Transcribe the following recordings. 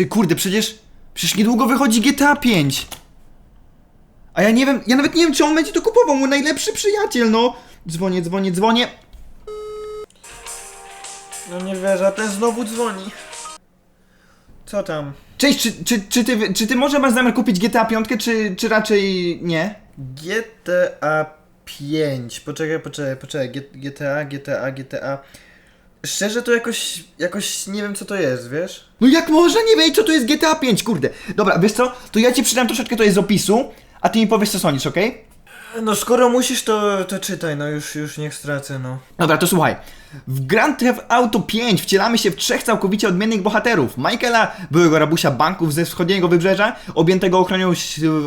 Ty kurde, przecież... Przecież niedługo wychodzi GTA 5. A ja nie wiem, ja nawet nie wiem, czy on będzie to kupował, mój najlepszy przyjaciel, no. Dzwonię, dzwonię, dzwonię. No nie wierzę, a ten znowu dzwoni. Co tam? Cześć, czy, czy, czy, ty, czy ty może masz zamiar kupić GTA 5, czy, czy raczej nie? GTA 5. Poczekaj, poczekaj, poczekaj. G- GTA, GTA, GTA. Szczerze to jakoś, jakoś nie wiem co to jest, wiesz? No jak można nie wiedzieć, co to jest GTA 5, kurde. Dobra, wiesz co, to ja ci przydam troszeczkę to jest z opisu, a ty mi powiesz, co sądzisz, okej? No skoro musisz, to, to czytaj, no już, już niech stracę, no. Dobra, to słuchaj. W Grand Theft Auto 5 wcielamy się w trzech całkowicie odmiennych bohaterów. Michaela, byłego rabusia banków ze wschodniego wybrzeża, objętego ochroną,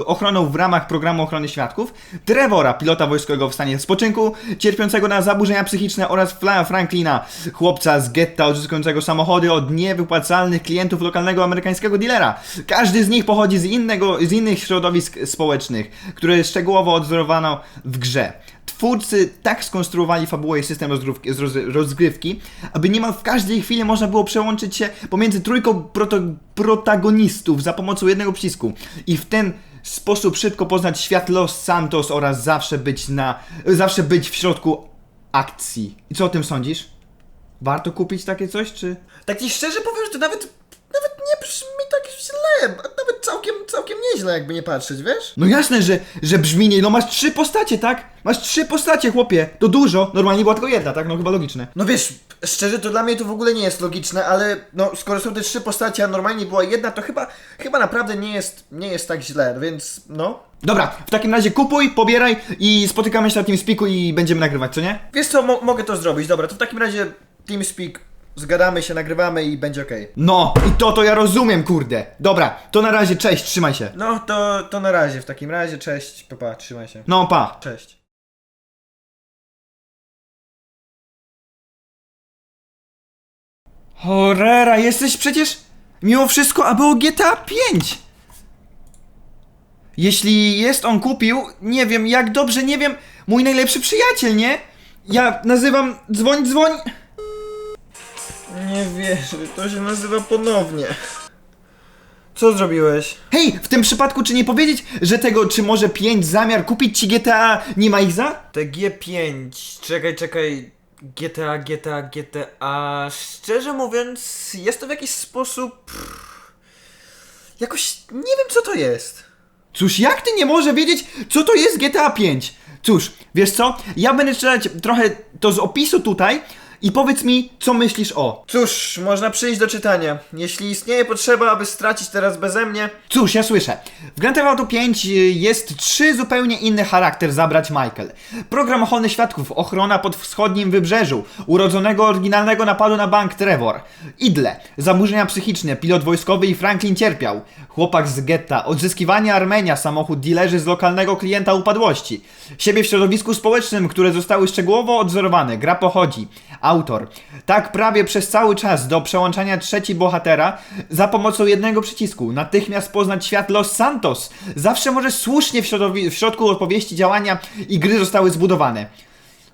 ochroną w ramach programu ochrony świadków, Trevora, pilota wojskowego w stanie spoczynku, cierpiącego na zaburzenia psychiczne oraz Fla Franklina, chłopca z getta odzyskującego samochody od niewypłacalnych klientów lokalnego amerykańskiego dealera. Każdy z nich pochodzi z, innego, z innych środowisk społecznych, które szczegółowo odzorowano w grze. Twórcy tak skonstruowali fabułę i system rozgrywki, roz- rozgrywki, aby niemal w każdej chwili można było przełączyć się pomiędzy trójką protagonistów za pomocą jednego przycisku i w ten sposób szybko poznać świat Los Santos oraz zawsze być na, zawsze być w środku akcji. I co o tym sądzisz? Warto kupić takie coś, czy... Tak ci szczerze powiem, że to nawet, nawet nie brzmi tak źle, a nawet całkiem, całkiem nieźle jakby nie patrzeć, wiesz? No jasne, że, że brzmi nie, no masz trzy postacie, tak? Masz trzy postacie, chłopie, to dużo, normalnie była tylko jedna, tak? No chyba logiczne. No wiesz, szczerze to dla mnie to w ogóle nie jest logiczne, ale no skoro są te trzy postacie, a normalnie była jedna, to chyba, chyba naprawdę nie jest, nie jest tak źle, więc no. Dobra, w takim razie kupuj, pobieraj i spotykamy się na TeamSpeaku i będziemy nagrywać, co nie? Wiesz co, mo- mogę to zrobić, dobra, to w takim razie TeamSpeak, zgadamy się, nagrywamy i będzie okej. No, i to to ja rozumiem, kurde. Dobra, to na razie, cześć, trzymaj się. No to, to na razie, w takim razie, cześć, papa, trzymaj się. No, pa. Cześć. Horrera, jesteś przecież mimo wszystko aby o GTA 5. Jeśli jest on kupił, nie wiem, jak dobrze, nie wiem, mój najlepszy przyjaciel, nie? Ja nazywam dzwoń, dzwoń. Nie wierzę, to się nazywa ponownie. Co zrobiłeś? Hej, w tym przypadku czy nie powiedzieć, że tego, czy może 5 zamiar kupić ci GTA nie ma ich za? Te G5, czekaj, czekaj. GTA, GTA, GTA. Szczerze mówiąc, jest to w jakiś sposób. Jakoś nie wiem, co to jest. Cóż, jak ty nie może wiedzieć, co to jest GTA 5? Cóż, wiesz co? Ja będę czytać trochę to z opisu tutaj i powiedz mi, co myślisz o. Cóż, można przyjść do czytania. Jeśli istnieje potrzeba, aby stracić teraz beze mnie. Cóż, ja słyszę. W Grand Theft Auto 5 jest trzy zupełnie inny charakter zabrać Michael. Program ochrony świadków, ochrona pod wschodnim wybrzeżu, urodzonego oryginalnego napadu na bank Trevor. Idle, zaburzenia psychiczne, pilot wojskowy i Franklin cierpiał. Chłopak z getta, odzyskiwanie Armenia, samochód dealerzy z lokalnego klienta upadłości. Siebie w środowisku społecznym, które zostały szczegółowo odzorowane. Gra pochodzi. Autor. Tak prawie przez cały czas do przełączania trzeci bohatera za pomocą jednego przycisku. Natychmiast poznać świat Los Santos. Zawsze możesz słusznie w, w środku opowieści działania i gry zostały zbudowane.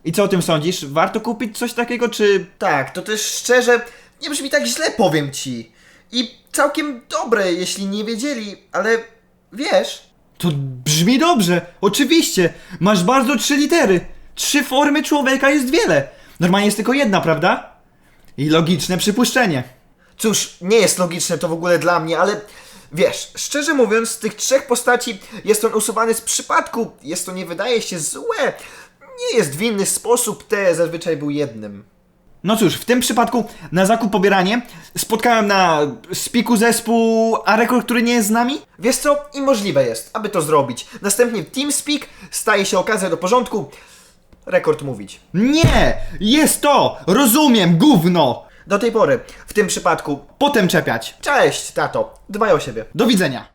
I co o tym sądzisz? Warto kupić coś takiego, czy... Tak, to też szczerze, nie brzmi tak źle, powiem ci. I całkiem dobre, jeśli nie wiedzieli, ale wiesz. To brzmi dobrze, oczywiście. Masz bardzo trzy litery. Trzy formy człowieka jest wiele. Normalnie jest tylko jedna, prawda? I logiczne przypuszczenie. Cóż, nie jest logiczne to w ogóle dla mnie, ale wiesz, szczerze mówiąc, z tych trzech postaci jest on usuwany z przypadku. Jest to nie wydaje się złe. Nie jest w inny sposób, te zazwyczaj był jednym. No cóż, w tym przypadku na zakup pobieranie spotkałem na spiku zespół a rekord, który nie jest z nami? Wiesz co? I możliwe jest, aby to zrobić. Następnie w TeamSpeak staje się okazja do porządku. Rekord mówić. Nie! Jest to! Rozumiem, gówno! Do tej pory, w tym przypadku, Potem czepiać. cześć, tato, dbaj o siebie. Do widzenia.